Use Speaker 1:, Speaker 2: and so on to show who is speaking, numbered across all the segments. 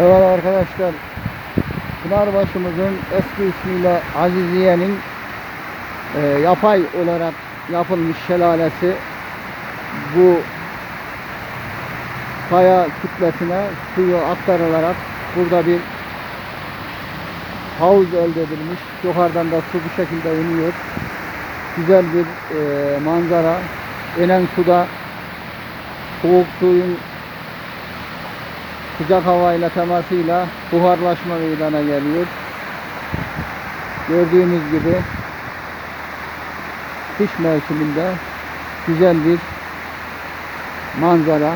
Speaker 1: Evet arkadaşlar. Pınarbaşımızın eski ismiyle Aziziye'nin e, yapay olarak yapılmış şelalesi bu kaya kütlesine suyu aktarılarak burada bir havuz elde edilmiş. Yukarıdan da su bu şekilde iniyor. Güzel bir e, manzara. İnen suda soğuk suyun sıcak havayla temasıyla buharlaşma meydana geliyor. Gördüğünüz gibi kış mevsiminde güzel bir manzara.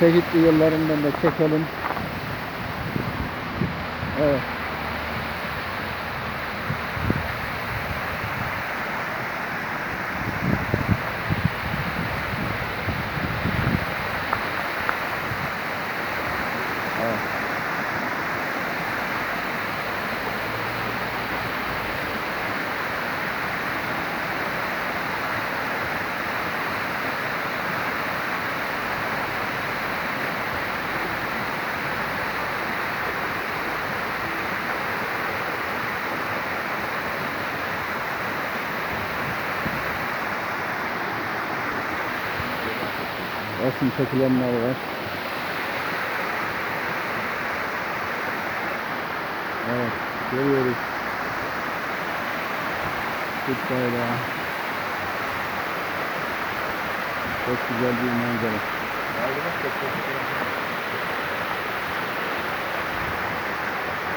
Speaker 1: Çeşitli yıllarından da çekelim. Evet. Resim çekilenler var. Evet, görüyoruz. Türk bayrağı. Çok güzel bir manzara.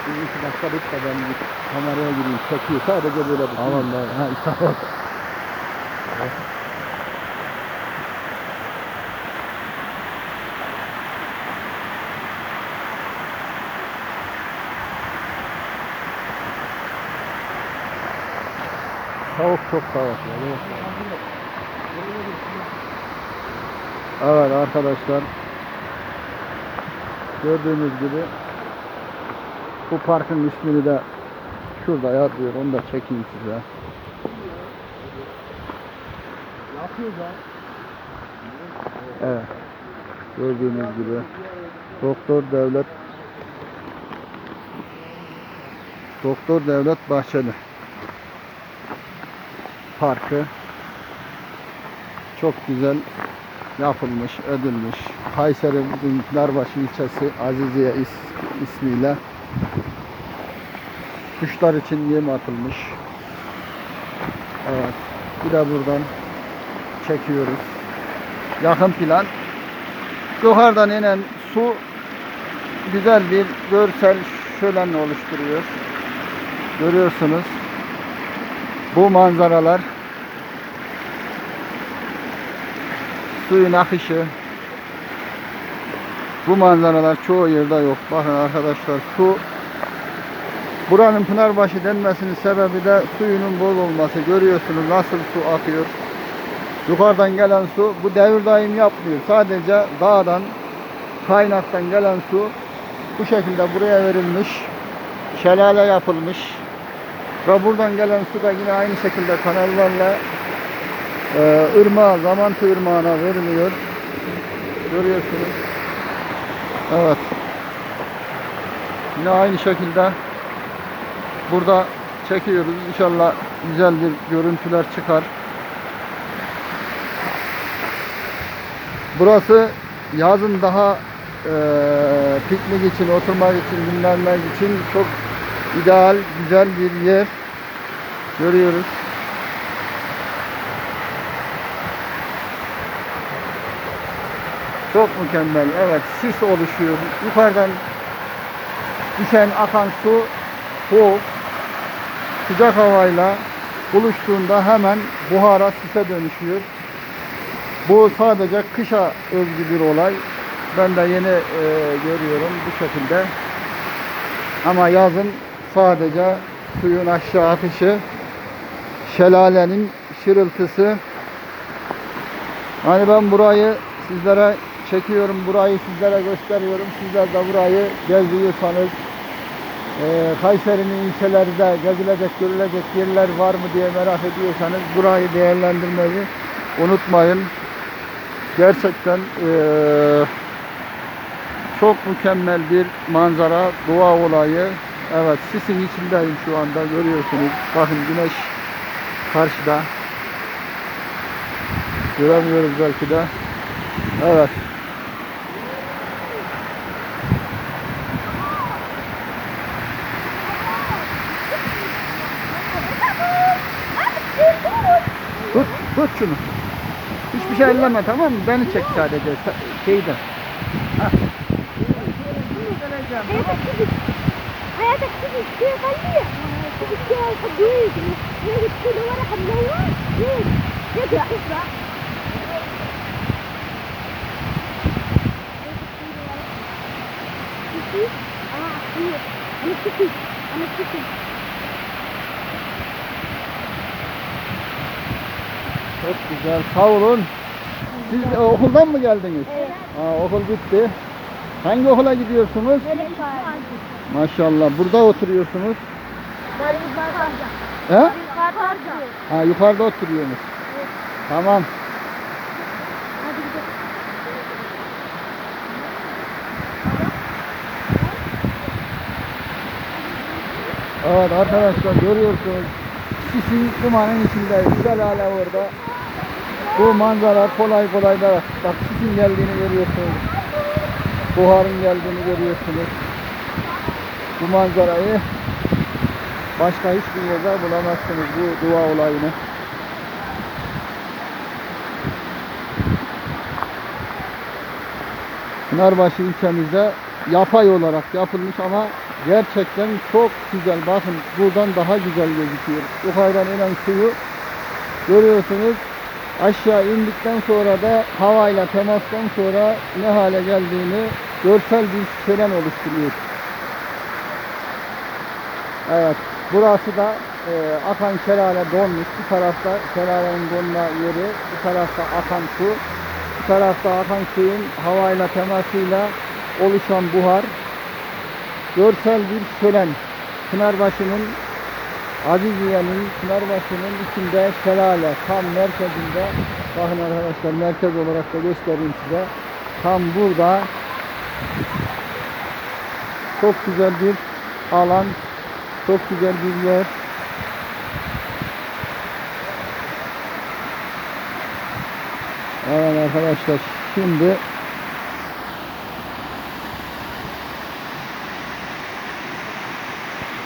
Speaker 1: Bir iki dakika bir ben bir kameraya gireyim. Çekiyor sadece böyle bir. Tamam ben. Ha, tamam. Soğuk çok soğuk. ya, Evet arkadaşlar. Gördüğünüz gibi bu parkın ismini de şurada yazıyor. Onu da çekeyim size. Evet. Gördüğünüz gibi Doktor Devlet Doktor Devlet Bahçeli Parkı çok güzel yapılmış, edilmiş. Kayseri'nin Darbaşı ilçesi Aziziye is- ismiyle kuşlar için yem atılmış. Evet. Bir de buradan çekiyoruz. Yakın plan. Yukarıdan inen su güzel bir görsel şölen oluşturuyor. Görüyorsunuz. Bu manzaralar suyun akışı bu manzaralar çoğu yerde yok. Bakın arkadaşlar su buranın Pınarbaşı denmesinin sebebi de suyunun bol olması. Görüyorsunuz nasıl su akıyor. Yukarıdan gelen su bu devir daim yapmıyor. Sadece dağdan kaynaktan gelen su bu şekilde buraya verilmiş. Şelale yapılmış. Ve buradan gelen su da yine aynı şekilde kanallarla e, ırmağa, Zamantı ırmağına veriliyor. Görüyorsunuz. Evet. Yine aynı şekilde burada çekiyoruz. İnşallah güzel bir görüntüler çıkar. Burası yazın daha e, piknik için, oturmak için, dinlenmek için çok ideal, güzel bir yer. Görüyoruz. Çok mükemmel. Evet, sis oluşuyor. Yukarıdan düşen akan su soğuk, sıcak havayla buluştuğunda hemen buhara sise dönüşüyor. Bu sadece kışa özgü bir olay. Ben de yeni e, görüyorum bu şekilde. Ama yazın sadece suyun aşağı akışı, şelalenin şırıltısı. Hani ben burayı sizlere çekiyorum, burayı sizlere gösteriyorum. Sizler de burayı geziyorsanız, e, Kayseri'nin ilçelerinde gezilecek, görülecek yerler var mı diye merak ediyorsanız burayı değerlendirmeyi unutmayın. Gerçekten e, Çok mükemmel bir manzara, doğa olayı. Evet, sisin içindeyim şu anda görüyorsunuz. Bakın güneş karşıda. Göremiyoruz belki de. Evet. Tut, tut şunu. Hiçbir şey elleme tamam mı? Beni çek sadece sa- şeyden.
Speaker 2: حياتك تيجي كده خليه تيجي كده خديك تيجي كده ورقه منور تيجي تيجي تسرع اه كتير انا كتير انا كتير
Speaker 1: Çok güzel. Sağ olun. Siz e, okuldan mı geldiniz?
Speaker 2: Evet.
Speaker 1: Aa, okul bitti. Hangi okula gidiyorsunuz?
Speaker 2: Melek var.
Speaker 1: Maşallah. Burada oturuyorsunuz.
Speaker 2: Kartarca.
Speaker 1: He?
Speaker 2: Kartarca.
Speaker 1: Ha, yukarıda oturuyorsunuz. Tamam.
Speaker 2: Hadi gidelim.
Speaker 1: Evet arkadaşlar görüyorsunuz. Sisin dumanın içindeyiz. Şelale orada. Bu manzara kolay kolay da bak sisin geldiğini görüyorsunuz. Buharın geldiğini görüyorsunuz. Bu manzarayı başka hiçbir yerde bulamazsınız bu dua olayını. Pınarbaşı ilçemizde yapay olarak yapılmış ama gerçekten çok güzel. Bakın buradan daha güzel gözüküyor. Yukarıdan inen suyu görüyorsunuz. Aşağı indikten sonra da havayla temastan sonra ne hale geldiğini görsel bir şölen oluşturuyor. Evet. Burası da e, akan şelale donmuş. Bu tarafta şelalenin donma yeri. Bu tarafta akan su. Bu tarafta akan suyun havayla temasıyla oluşan buhar. Görsel bir şölen. Pınarbaşı'nın Aziziye'nin Pınarbaşı'nın içinde şelale tam merkezinde bakın arkadaşlar merkez olarak da göstereyim size. Tam burada çok güzel bir alan, çok güzel bir yer. Evet arkadaşlar şimdi